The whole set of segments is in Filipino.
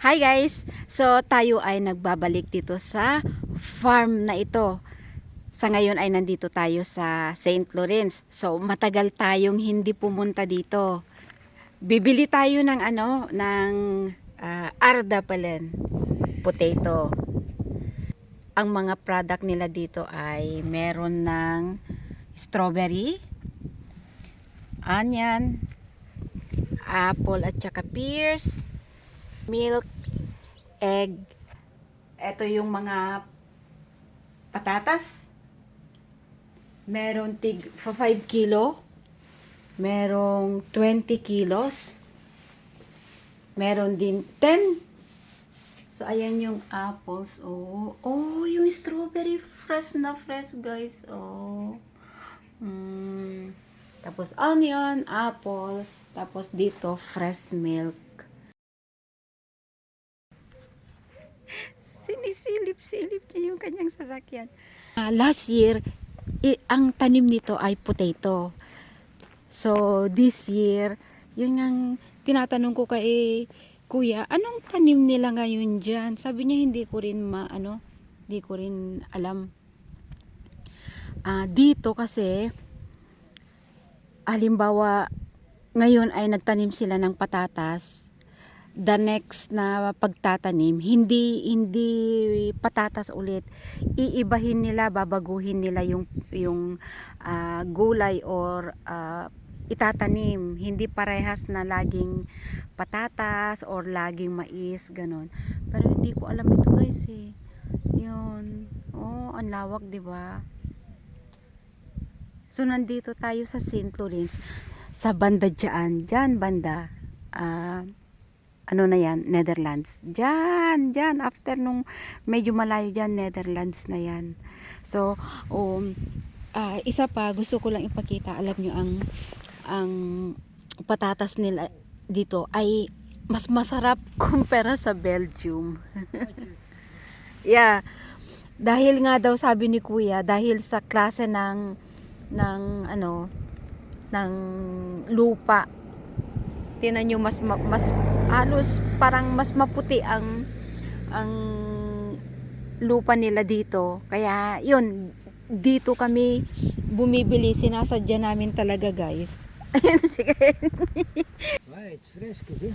Hi guys! So tayo ay nagbabalik dito sa farm na ito. Sa ngayon ay nandito tayo sa St. Lawrence. So matagal tayong hindi pumunta dito. Bibili tayo ng ano, ng ah, Ardapalen potato. Ang mga product nila dito ay meron ng strawberry, onion, apple at saka pears, milk, egg. Ito yung mga patatas. Meron tig for 5 kilo. Merong 20 kilos. Meron din 10. So, ayan yung apples. Oh, oh yung strawberry fresh na fresh, guys. Oh. Mm. Tapos onion, apples. Tapos dito, fresh milk. Sinisilip-silip niya yung kanyang sasakyan. Ah, last year, i- ang tanim nito ay potato. So, this year, yun ang tinatanong ko kay kuya, anong tanim nila ngayon dyan? Sabi niya, hindi ko rin ma, ano, hindi ko rin alam. Ah, dito kasi, halimbawa, ngayon ay nagtanim sila ng patatas, the next na pagtatanim, hindi hindi patatas ulit. Iibahin nila, babaguhin nila yung yung ah, gulay or ah, itatanim. Hindi parehas na laging patatas or laging mais, ganon. Pero hindi ko alam ito guys eh. Yun. Oh, ang lawak, 'di ba? So nandito tayo sa St. Lawrence sa banda dyan, dyan banda. Ah, ano na yan, Netherlands. Diyan, diyan, after nung medyo malayo dyan, Netherlands na yan. So, um, ah, isa pa, gusto ko lang ipakita, alam nyo, ang, ang patatas nila dito ay mas masarap kumpara sa Belgium. yeah. Dahil nga daw sabi ni Kuya, dahil sa klase ng ng ano ng lupa tinan nyo mas ma- mas halos parang mas maputi ang ang lupa nila dito. Kaya yun dito kami bumibili. Sinasadya namin talaga guys. Ayan sige. Well, it's fresh kasi.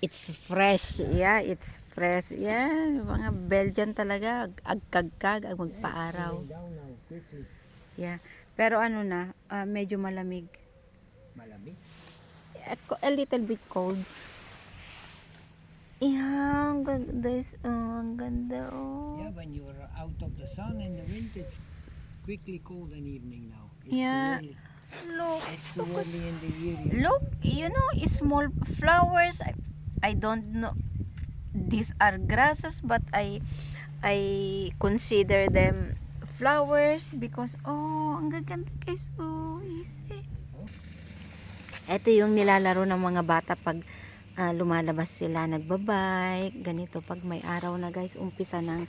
it's fresh. Yeah it's fresh. Yeah mga Belgian talaga. Agkagkag ang magpaaraw. Yeah. Pero ano na ah, medyo malamig. Malamig. A, little bit cold. Yeah, ang ganda. Oh, ang ganda. Oh. Yeah, when you are out of the sun in the wind, it's quickly cold in evening now. It's Yeah. Early. Look, It's too early in the year. you look, you know, small flowers. I, I don't know. These are grasses, but I, I consider them flowers because, oh, ang gaganda guys. Oh, you see. Ito yung nilalaro ng mga bata pag ah, lumalabas sila nagbabike. Ganito pag may araw na guys, umpisa ng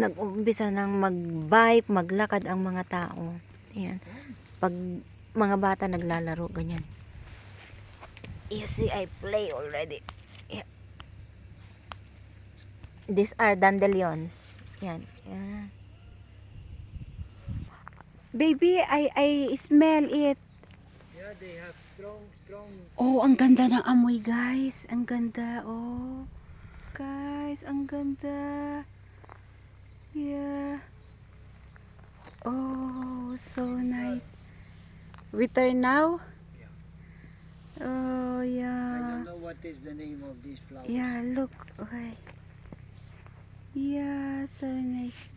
nag-umpisa ng magbike, maglakad ang mga tao. Ayan. Pag mga bata naglalaro, ganyan. You see, I play already. Yeah. These are dandelions. Yan. Yeah. Baby, I I smell it. Yeah, they have strong, strong. Oh, ang ganda ng amoy, guys. Ang ganda, oh. Guys, ang ganda. Yeah. Oh, so nice. Winter now? Oh, I yeah. don't know what is the name of these flowers. Yeah, look. Okay. Yeah, so nice.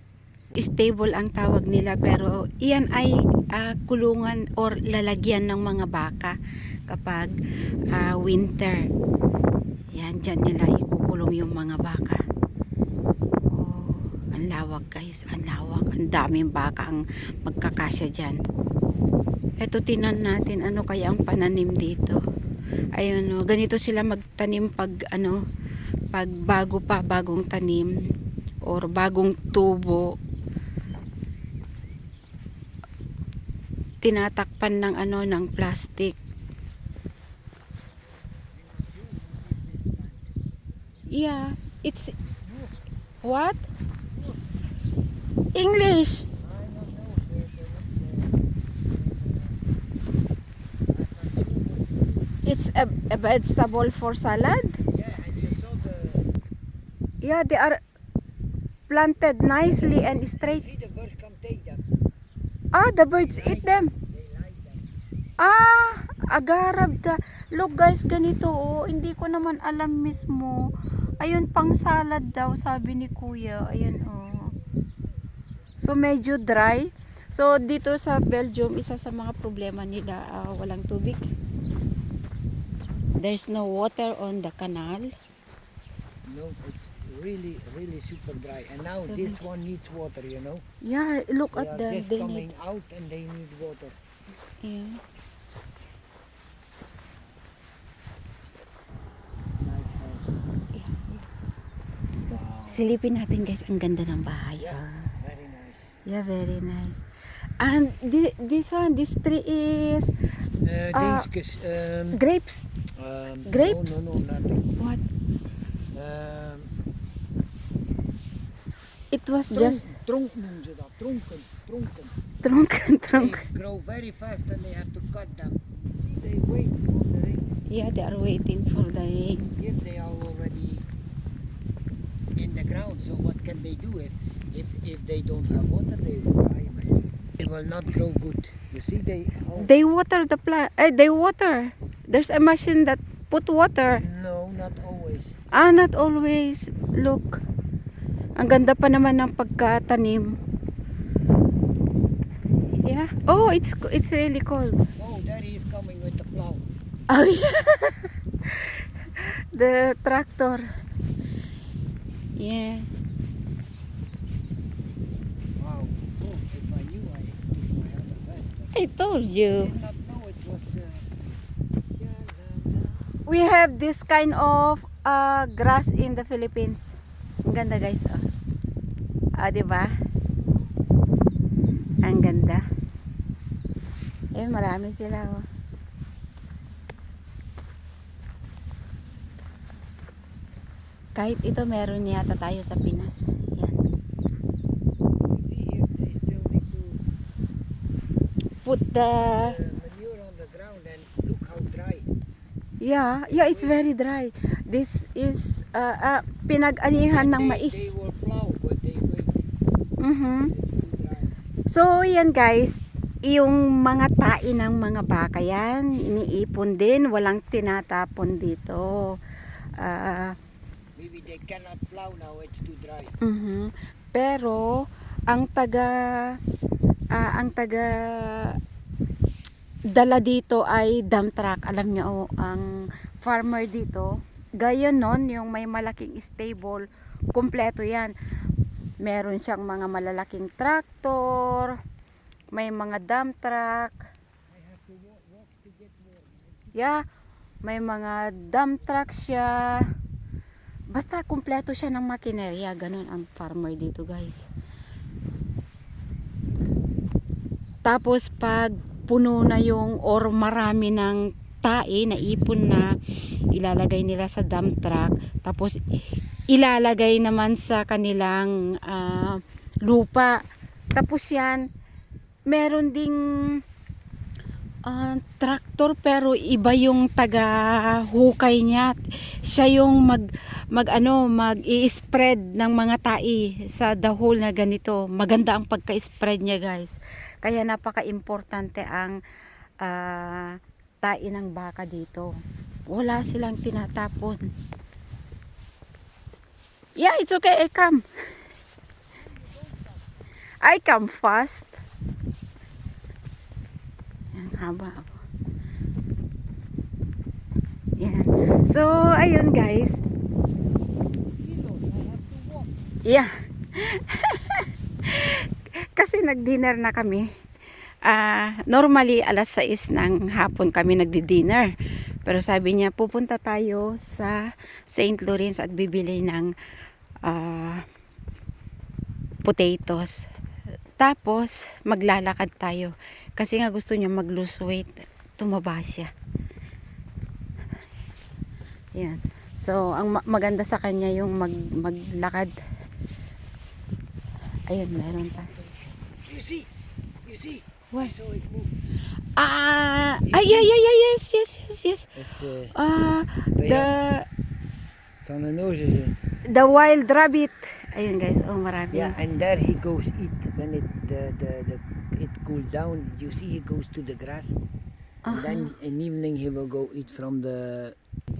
Stable ang tawag nila pero iyan ay ah, kulungan or lalagyan ng mga baka kapag ah, winter. Yan, dyan nila ikukulong yung mga baka. Oh, ang lawak guys, ang lawak. Ang daming baka ang magkakasya dyan. Ito tinan natin ano kaya ang pananim dito. Ayun, oh, ganito sila magtanim pag ano, pag bago pa, bagong tanim or bagong tubo. Tinatakpan ng ano ng plastic Yeah, it's what? English. It's a, a vegetable for salad. Yeah, they are planted nicely and straight. see the birds come take them. Ah, the birds eat them. Ah, agarab da. Look guys, ganito oh. Hindi ko naman alam mismo. Ayun, pang salad daw, sabi ni kuya. Ayan oh. So, medyo dry. So, dito sa Belgium, isa sa mga problema nila, ah, walang tubig. There's no water on the canal. No, it's really, really super dry. And now So this one needs water, you know. Yeah, look They at them. just They coming need, out and they need water. yeah. Nice house. Wow. Silipin natin guys, ang ganda ng bahay. Yeah. ah. Very nice. Yeah, very nice. And thi- this one, this tree is Uh. Dingskus, um, grapes. um, grapes? No, no, no, nothing. What? Um, It was trunk, just trunk noemen ze dat. Tronken, tronken. trunk, trunk. They grow very fast and they have to cut them. They wait for the rain. Yeah, they are waiting for the rain. Here they are already in the ground. So what can they do if if if they don't have water? They will die. man. They will not grow good. You see, they how They water the plant. Eh, they water. There's a machine that put water. no, not always. Ah, not always. Look. Ang ganda pa naman ng pagkatanim. Yeah. Oh, it's it's really cold. Oh, there he is coming with the plow. Oh, yeah. the tractor. Yeah. Wow. Oh, if I knew I, I had a vest, I told you. did not know it was. Uh. We have this kind of uh, grass in the Philippines. Ang ganda guys. Oh. Ah, di ba? Ang ganda. Eh, marami sila. Oh. Kahit ito meron yata tayo sa Pinas. Yan. Put the... manure on the ground and look how dry. Yeah, yeah, it's very dry. This is uh, uh, pinag-anihan ng mais. Too dry. So, yan guys, yung mga tae ng mga baka yan, iniipon din, walang tinatapon dito. Ah, Maybe they cannot plow now, it's too dry. mhm. Pero, ang taga, ah, ang taga dala dito ay dump truck. Alam niyo, oh, ang farmer dito, gaya nun, yung may malaking stable, kumpleto yan. Meron siyang mga malalaking tractor, may mga dump truck. Yeah, may mga dump truck siya. Basta kumpleto siya ng makinerya. Ganun ang farmer dito guys. Tapos pag puno na yung or marami ng tae na ipon na ilalagay nila sa dump truck. Tapos ilalagay naman sa kanilang ah, lupa. Tapos yan, meron ding Ah, traktor pero iba yung taga hukay niya. Siya yung mag mag ano, mag i-spread ng mga tai sa dahol na ganito. Maganda ang pagka-spread niya, guys. Kaya napaka-importante ang ah, tai ng baka dito. Wala silang tinatapon. Yeah, it's okay. I come. I come fast. Yan, haba ako. Yan. So, ayun guys. Yeah. Kasi nag-dinner na kami. Ah, normally alas 6 ng hapon kami nagdi-dinner. Pero sabi niya pupunta tayo sa St. Lawrence at bibili ng ah, potatoes. Tapos maglalakad tayo kasi nga gusto niya mag-lose weight. Tumaba siya. Yan. So, ang ma- maganda sa kanya yung mag maglakad. Ayun, meron pa. You see? You see? What? I saw it move. Ah, ay, ay, ay, ay, yes, yes, yes, yes. It's uh, Ah, the on the nose is it? the wild rabbit. Ayun guys, oh marami. Yeah, and there he goes eat when it the, the, the it cools down. You see he goes to the grass, and then in evening he will go eat from the.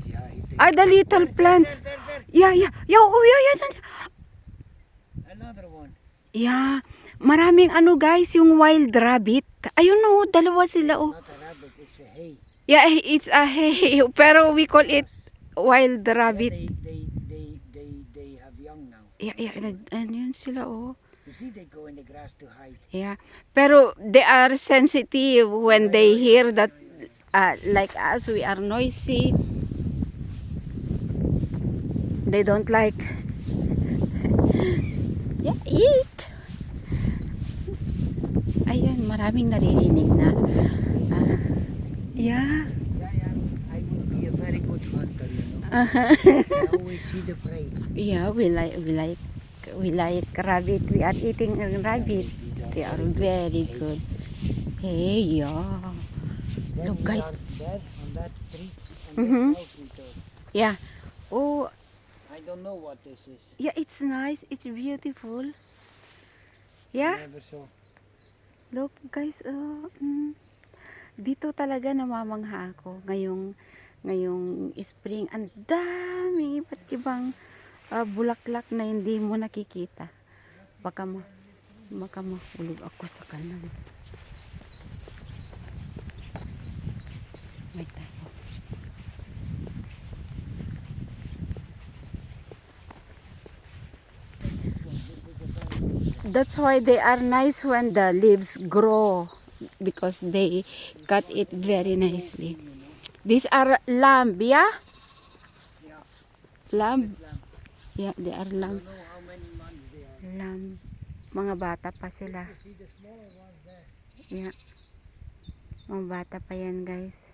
Yeah, Ah, the little plants. There, there, Yeah, yeah, yeah, oh, yeah, yeah, yeah. Another one. Yeah, maraming ano guys, yung wild rabbit. Ayun oh, dalawa sila oh. Not a rabbit, it's a hay. Yeah, it's a hey, pero we call it wild Yeah, rabbit. they, they, they, they, they have young now. Yeah, yeah, and- yun sila oh. You see, they go in the grass to hide. Yeah. Pero they are sensitive when they hear that uh, like us we are noisy. They don't like Yeah, eat. Ayan, maraming naririnig na. ah, yeah. Know. I always see the prey. Yeah, we like we like we like rabbit. We are eating rabbit. They are very good. Hey, yeah. Look, we guys. we took. Yeah. Oh, I don't know what this is. yeah, it's nice. It's beautiful. Yeah. Look, guys. Oh, mm. Dito talaga namamangha ako ngayong ngayong spring. Ang daming iba't ibang ah, bulaklak na hindi mo nakikita. Baka ma baka mahulog ako sa kanan. That's why they are nice when the leaves grow because they cut it very nicely. These are lamb, yeah? Lamb. Yeah, they are lamb. Lamb. Mga bata pa sila. Yeah. Mga bata pa yan, guys.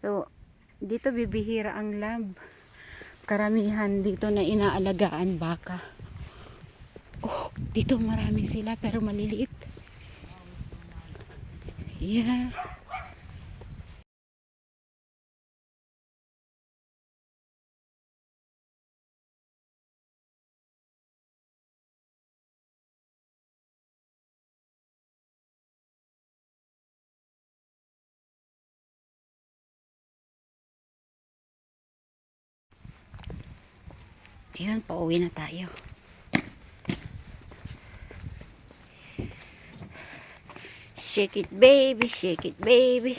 So, dito bibihira ang lamb. Karamihan dito na inaalagaan baka. Oh, dito marami sila pero maliliit. Yeah. Ayun, pauwi na tayo. Shake it, baby. Shake it, baby.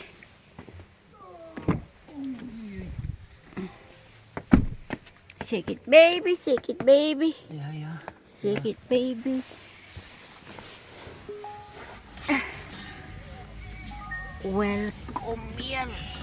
Shake it, baby. Shake it, baby. Yeah, yeah. Shake it, baby. Welcome here.